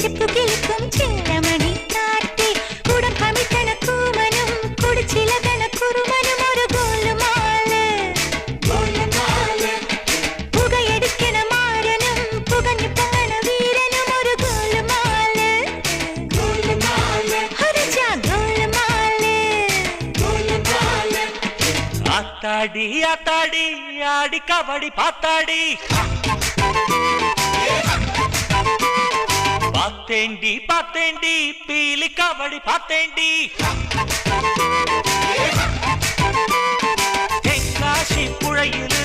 Chip கிழக்கும் சின்னமணி காட்டி குடம் கமித்தன கூமனும் குடிச்சிலகன குருமனும் ஒரு கோலுமாலு. புகையடிக்கன மாறனும் புகஞ்சு பொங்கன வீரனும் ஒரு கோலுமாலு. ஹரிஜா கோலுமாலு. ஆத்தாடி ஆத்தாடி ஆடி கபடி பாத்தாடி பார்த்தேண்டி பார்த்தேண்டி பீலி கபடி பார்த்தேண்டி தென்காசி புழையில்